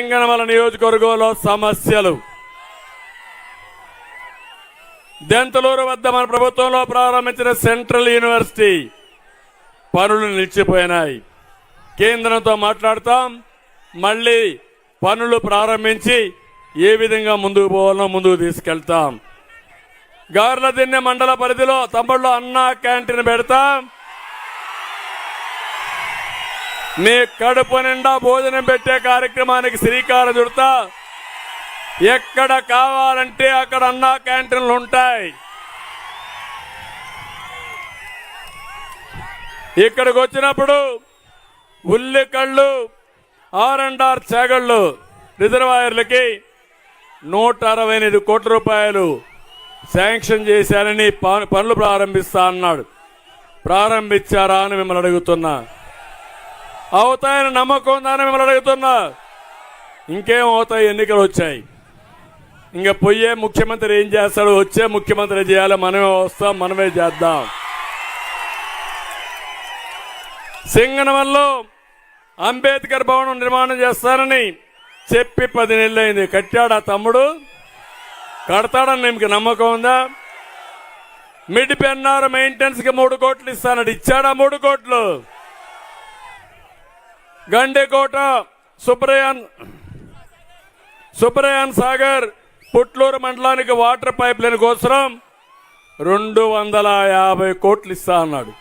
తెలంగాణ నియోజకవర్గంలో సమస్యలు. దెంతలూరు వద్ద మన ప్రభుత్వంలో ప్రారంభించిన సెంట్రల్ యూనివర్సిటీ పనులు నిలిచిపోయినాయి. కేంద్రంతో మాట్లాడతాం. మళ్ళీ పనులు ప్రారంభించి ఏ విధంగా ముందుకు పోవాలో ముందుకు తీసుకెళ్తాం. గార్ల దిన్నె మండల పరిధిలో తమ్ముళ్ళు అన్నా క్యాంటీన్ పెడతాం. మీ కడుపు నిండా భోజనం పెట్టే కార్యక్రమానికి శ్రీకారం చుడతా. ఎక్కడ కావాలంటే అక్కడ అన్నా క్యాంటీన్లు ఉంటాయి. ఇక్కడికి వచ్చినప్పుడు ఉల్లి కళ్ళు ఆర్ అండ్ ఆర్ చేగళ్ళు రిజర్వాయర్లకి నూట అరవై ఎనిమిది కోట్ల రూపాయలు శాంక్షన్ చేశారని ప- పనులు ప్రారంభిస్తా అన్నాడు. ప్రారంభించారా అని మిమ్మల్ని అడుగుతున్నా. అవుతాయని నమ్మకం ఉందని మిమ్మల్ని అడుగుతున్నా. ఇంకేం అవుతాయి? ఎన్నికలు వచ్చాయి. ఇంకా పోయే ముఖ్యమంత్రి ఏం చేస్తాడు? వచ్చే ముఖ్యమంత్రి చేయాలి. మనమే వస్తాం మనమే చేద్దాం. సింగనవల్లో అంబేద్కర్ భవనం నిర్మాణం చేస్తానని చెప్పి పది నెలలైంది. కట్టాడా తమ్ముడు. కడతాడని మీకు నమ్మకం ఉందా? మిడ్ పెన్నారు మెయింటెనెన్స్కి మూడు కోట్లు ఇస్తానడు ఇచ్చాడా? మూడు కోట్లు. గండికోట సుబ్రయాన్ సుబ్రయాన్ సాగర్ పుట్లూరు మండలానికి వాటర్ పైప్ లైన్ కోసం రెండు వందల యాభై కోట్లు ఇస్తా అన్నాడు.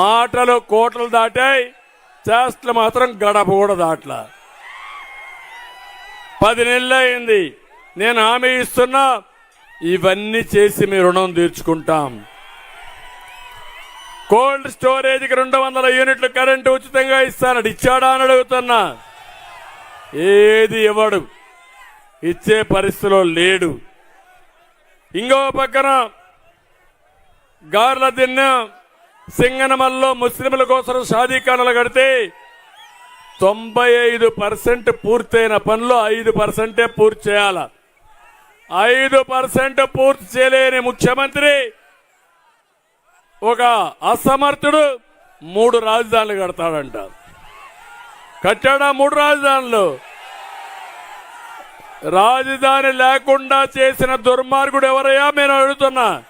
మాటలు కోట్లు దాటాయి చేష్టలు మాత్రం గడప కూడా దాట్లా. పది నెలలు అయింది నేను హామీ ఇస్తున్నా ఇవన్నీ చేసి మీ రుణం తీర్చుకుంటాం. కోల్డ్ స్టోరేజ్కి రెండు వందల యూనిట్లు కరెంటు ఉచితంగా ఇస్తానడు ఇచ్చాడా అని అడుగుతున్నా. ఏది ఇవ్వడు. ఇచ్చే పరిస్థితిలో లేడు. ఇంకో పక్కన గార్ల దిన్న సింగనమల్లో ముస్లింల కోసం షాదీఖానాలు కడితే తొంభై ఐదు పర్సెంట్ పూర్తయిన పనులు ఐదు పర్సెంటే పూర్తి చేయాల. ఐదు పర్సెంట్ పూర్తి చేయలేని ముఖ్యమంత్రి ఒక అసమర్థుడు మూడు రాజధానులు కడతాడంట. కట్టాడా మూడు రాజధానులు? రాజధాని లేకుండా చేసిన దుర్మార్గుడు ఎవరయ్యా? నేను అడుగుతున్నా.